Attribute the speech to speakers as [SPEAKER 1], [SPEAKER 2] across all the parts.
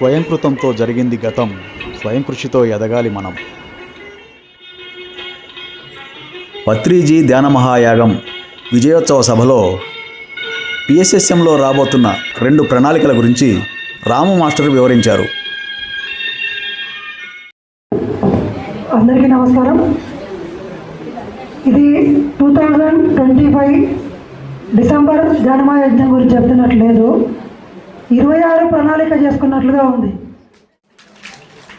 [SPEAKER 1] స్వయంకృతంతో జరిగింది గతం. స్వయం కృషితో ఎదగాలి మనం. పత్రిజీ ధ్యాన మహాయాగం విజయోత్సవ సభలో పిఎస్ఎస్ఎంలో రాబోతున్న రెండు ప్రణాళికల గురించి రాము మాస్టర్ వివరించారు.
[SPEAKER 2] అందరికీ నమస్కారం. ఇది two thousand twenty five December జన్మ యజ్ఞం గురించి చెప్తున్నట్లు లేదు. ఇరవై ఆరు ప్రణాళిక చేసుకున్నట్లుగా ఉంది.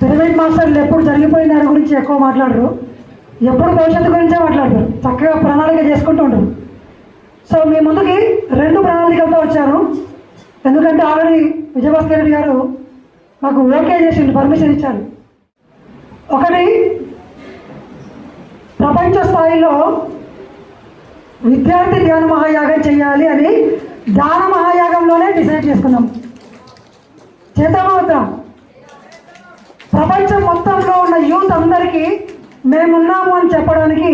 [SPEAKER 2] పిరమిడ్ మాస్టర్లు ఎప్పుడు జరిగిపోయిన దాని గురించి ఎక్కువ మాట్లాడరు. ఎప్పుడు భవిష్యత్తు గురించే మాట్లాడతారు. చక్కగా ప్రణాళిక చేసుకుంటూ ఉంటారు. సో మీ ముందుకి రెండు ప్రణాళికలతో వచ్చాను. ఎందుకంటే ఆల్రెడీ విజయభాస్కర్ రెడ్డి గారు మాకు ఓకే చేసిండు పర్మిషన్ ఇచ్చారు. ఒకటి ప్రపంచ స్థాయిలో విద్యార్థి ధ్యాన మహాయాగం చేయాలి అని ధ్యాన మహాయాగంలోనే డిసైడ్ చేసుకున్నాం. చేద్దామవుతాం ప్రపంచం మొత్తంలో ఉన్న యూత్ అందరికీ మేమున్నాము అని చెప్పడానికి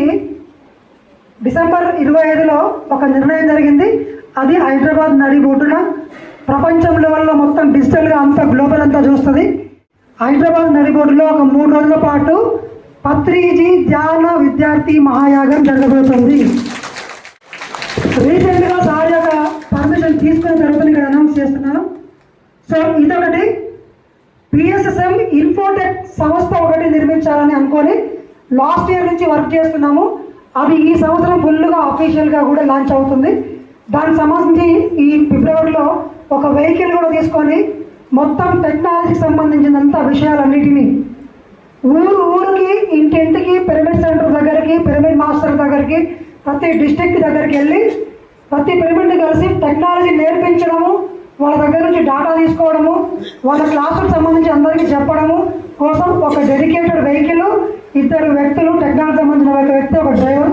[SPEAKER 2] డిసెంబర్ ఇరవై ఐదులో ఒక నిర్ణయం జరిగింది. అది హైదరాబాద్ నడిబొడ్డున ప్రపంచంలో వల్ల మొత్తం డిజిటల్గా అంతా గ్లోబల్ అంతా చూస్తుంది. హైదరాబాద్ నడిబొడ్డులో ఒక మూడు రోజుల పాటు పత్రిజీ ధ్యాన విద్యార్థి మహాయాగం జరగబోతుంది. రీసెంట్గా సార్ యొక్క పర్మిషన్ తీసుకున్న జరుగుతుంది ఇక్కడ అనౌన్స్ చేస్తున్నాను సో ఇదొకటి. పిఎస్ఎస్ఎం ఇన్ఫోటెక్ సంస్థ ఒకటి నిర్మించాలని అనుకొని లాస్ట్ ఇయర్ నుంచి వర్క్ చేస్తున్నాము. అది ఈ సంవత్సరం ఫుల్గా అఫీషియల్గా కూడా లాంచ్ అవుతుంది. దానికి సంబంధించి ఈ ఫిబ్రవరిలో ఒక వెహికల్ కూడా తీసుకొని మొత్తం టెక్నాలజీకి సంబంధించినంత విషయాలన్నిటినీ ఊరు ఊరికి ఇంటింటికి పిరమిడ్ సెంటర్ దగ్గరికి పిరమిడ్ మాస్టర్ దగ్గరికి ప్రతి డిస్టిక్ దగ్గరికి వెళ్ళి ప్రతి పిరమిడ్ని కలిసి టెక్నాలజీ నేర్పించడము వాళ్ళ దగ్గర నుంచి డాటా తీసుకోవడము వాళ్ళ క్లాసులకు సంబంధించి అందరికీ చెప్పడము కోసం ఒక డెడికేటెడ్ వెహికల్ ఇద్దరు వ్యక్తులు టెక్నాలజీ సంబంధించిన ఒక వ్యక్తి ఒక డ్రైవర్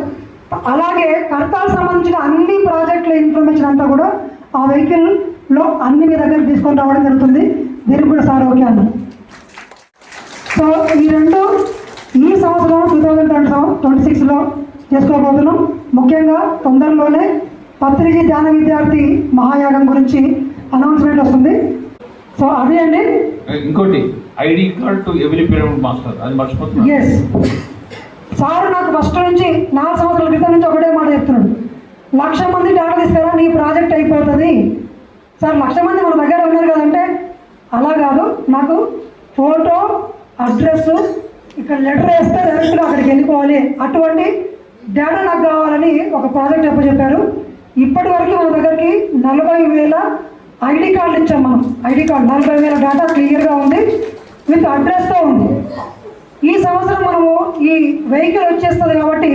[SPEAKER 2] అలాగే కర్తాలకు సంబంధించిన అన్ని ప్రాజెక్టుల ఇన్ఫర్మేషన్ అంతా కూడా ఆ వెహికల్లో అన్ని మీ దగ్గర తీసుకొని రావడం జరుగుతుంది. దీనికి కూడా సార్ ఓకే అన్న సో ఈ రెండు ఈ సంవత్సరం టూ థౌజండ్ ట్వంటీ ట్వంటీ సిక్స్లో చేసుకోబోతున్నాం. ముఖ్యంగా తొందరలోనే పత్రిక ధ్యాన విద్యార్థి మహాయాగం గురించి అనౌన్స్మెంట్ వస్తుంది. సో అదే అండి.
[SPEAKER 3] ఇంకోటి ID card to every pyramid master అది మర్చిపోతున్నా
[SPEAKER 2] ఎస్ సార్ నాకు ఫస్ట్ నుంచి నాలుగు సంవత్సరాల క్రితం నుంచి ఒకటే మాట చెప్తున్నాడు. లక్ష మంది డాటా తీసుకురా నీ ప్రాజెక్ట్ అయిపోతుంది. సార్ లక్ష మంది మన దగ్గర ఉన్నారు కదంటే అలా కాదు. నాకు ఫోటో అడ్రస్ ఇక్కడ లెటర్ వేస్తే డైరెక్ట్గా అక్కడికి వెళ్ళిపోవాలి. అటువంటి డేటా నాకు కావాలని ఒక ప్రాజెక్ట్ చెప్పారు ఇప్పటి వరకు మన దగ్గరికి నలభై వేల ఐడి కార్డు ఇచ్చాం మనం. ఐడి కార్డు నలభై వేల డేటా క్లియర్గా ఉంది. విత్ అడ్రస్తో ఉంది. ఈ సంవత్సరం మనము ఈ వెహికల్ వచ్చేస్తుంది కాబట్టి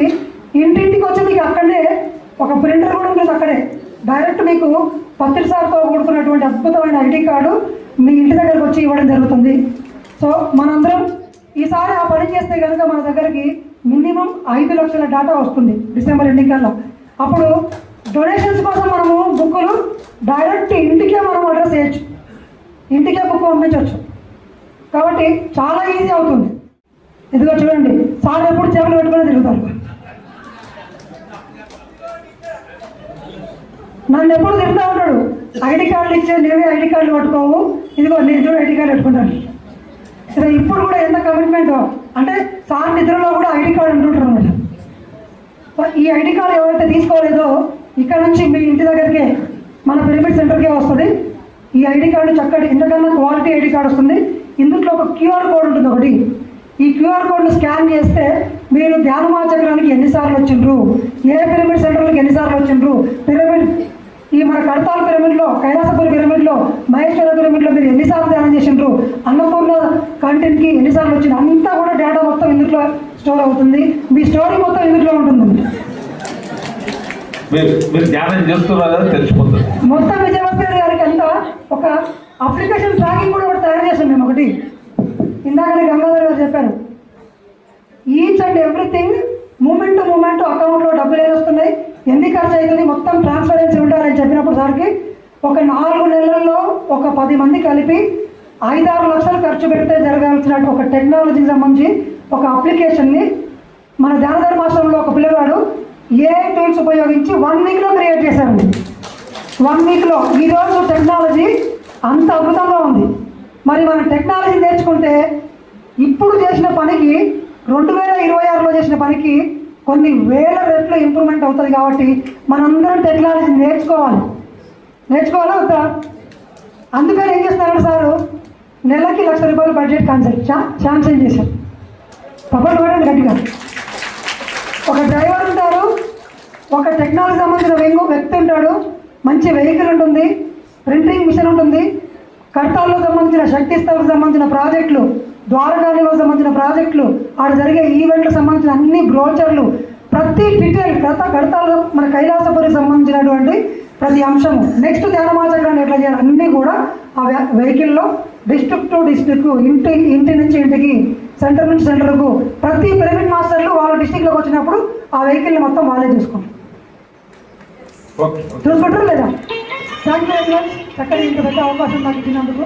[SPEAKER 2] ఇంటింటికి వచ్చి మీకు అక్కడే. ఒక ప్రింటర్ కూడా ఉంటుంది అక్కడే. డైరెక్ట్ మీకు పత్రి సార్తో కూడుకున్నటువంటి అద్భుతమైన ఐడి కార్డు మీ ఇంటి దగ్గరకు వచ్చి ఇవ్వడం జరుగుతుంది. సో మనందరం ఈసారి ఆ పని చేస్తే కనుక మన దగ్గరికి మినిమం ఐదు లక్షల డేటా వస్తుంది డిసెంబర్ ఎన్నికల్లో అప్పుడు డొనేషన్స్ కోసం మనము బుక్కులు డైరెక్ట్ ఇంటికే మనం అడ్రస్ చేయొచ్చు. ఇంటికే బుక్ పంపించవచ్చు కాబట్టి చాలా ఈజీ అవుతుంది. ఇదిగో చూడండి సార్ ఎప్పుడు చేపలు పెట్టుకుని తిరుగుతారు. నన్ను ఎప్పుడు తిరుగుతూ ఉంటాడు? ఐడి కార్డులు ఇచ్చే నేనే ఐడి కార్డులు పట్టుకోవు. ఇదిగో నేను చూడు ఐడి కార్డు పెట్టుకుంటాను. సరే ఇప్పుడు కూడా ఎంత కమిట్మెంట్ అంటే సార్ నిద్రలో కూడా ఐడి కార్డు అంటుంటారు అనమాట ఈ ఐడి కార్డు ఎవరైతే తీసుకోలేదో ఇక్కడ నుంచి మీ ఇంటి దగ్గరికి మన పిరమిడ్ సెంటర్కే వస్తుంది. ఈ ఐడి కార్డు చక్కటి ఇంతకన్నా క్వాలిటీ ఐడి కార్డు వస్తుంది. ఇందులో ఒక క్యూఆర్ కోడ్ ఉంటుంది ఒకటి. ఈ క్యూఆర్ కోడ్ను స్కాన్ చేస్తే మీరు ధ్యానమాచక్రానికి ఎన్నిసార్లు వచ్చిండ్రు? ఏ పిరమిడ్ సెంటర్లకు ఎన్నిసార్లు వచ్చిండ్రు? పిరమిడ్ ఈ మన కడతాల పిరమిడ్లో కైలాసపురి పిరమిడ్లో మహేశ్వర పిరమిడ్లో మీరు ఎన్నిసార్లు ధ్యానం చేసిండ్రు? అన్నపూర్ణ కంటెంట్కి ఎన్నిసార్లు వచ్చింది? అంతా కూడా డేటా మొత్తం ఇందులో స్టోర్ అవుతుంది. మీ స్టోరీ మొత్తం ఇందులో ఉంటుంది.
[SPEAKER 3] మీరు మీరు ధ్యానం చేస్తున్నారా తెలిసిపోతుంది.
[SPEAKER 2] మొత్తం విజయవర్ధన్ గారికి అంతా ఒక అప్లికేషన్ ట్రాకింగ్ కూడా ఒకటి తయారు చేసాం మేము ఒకటి. ఇందాకనే గంగాధర్ గారు చెప్పారు. Each and everything moment to moment అకౌంట్లో డబ్బులు ఏమి వస్తున్నాయి ఎన్ని ఖర్చు అవుతుంది మొత్తం ట్రాన్స్పరెన్సీ ఉండాలని చెప్పినప్పుడు సార్కి ఒక నాలుగు నెలల్లో ఒక పది మంది కలిపి ఐదారు లక్షలు ఖర్చు పెడితే జరగాల్సిన ఒక టెక్నాలజీకి సంబంధించి ఒక అప్లికేషన్ని మన ధ్యానధర్మాశ్రమంలో ఒక పిల్లవాడు ఏ టూల్స్ ఉపయోగించి వన్ వీక్లో క్రియేట్ చేశారండి వన్ వీక్లో ఈరోజు టెక్నాలజీ అంత అద్భుతంగా ఉంది. మరి మనం టెక్నాలజీ నేర్చుకుంటే ఇప్పుడు చేసిన పనికి రెండు వేల ఇరవై ఆరులో చేసిన పనికి కొన్ని వేల రెట్లు ఇంప్రూవ్మెంట్ అవుతుంది కాబట్టి మనందరం టెక్నాలజీ నేర్చుకోవాలి. నేర్చుకోవాలా వద్దా? అందుకని ఏం చేస్తున్నారంటే సారు నెలకి లక్ష రూపాయలు బడ్జెట్ కాన్సెప్ట్ శాంక్షన్ చేశారు? తప్పట్లు కూడా గట్టిగా. ఒక డ్రైవర్ ఉంటారు ఒక టెక్నాలజీ సంబంధించిన వెంగు వ్యక్తి ఉంటాడు. మంచి వెహికల్ ఉంటుంది. ప్రింటింగ్ మిషన్ ఉంటుంది. కట్టాల్లో సంబంధించిన శక్తి స్థలకు సంబంధించిన ప్రాజెక్టులు ద్వారకాలకు సంబంధించిన ప్రాజెక్టులు ఆడ జరిగే ఈవెంట్లకు సంబంధించిన అన్ని బ్రోచర్లు ప్రతి డీటెయిల్ గత కడతాలు మన కైలాసపురికి సంబంధించినటువంటి ప్రతి అంశము. నెక్స్ట్ ధ్యానమాచకాన్ని ఎట్లా చేయాలి? అన్నీ కూడా ఆ వె- వెహికల్లో డిస్ట్రిక్ట్ టు డిస్ట్రిక్ట్ ఇంటి ఇంటి నుంచి ఇంటికి సెంటర్ నుంచి సెంటర్కు ప్రతి పిరమిడ్ మాస్టర్లు వాళ్ళ డిస్టిక్లోకి వచ్చినప్పుడు ఆ వెహికల్ని మొత్తం వాళ్ళే చూసుకుంటారు. చూసుకుంటారు లేదా థ్యాంక్ యూ వెరీ మచ్ చక్కగా ఇంత పెద్ద అవకాశం నాకు ఇచ్చినందుకు.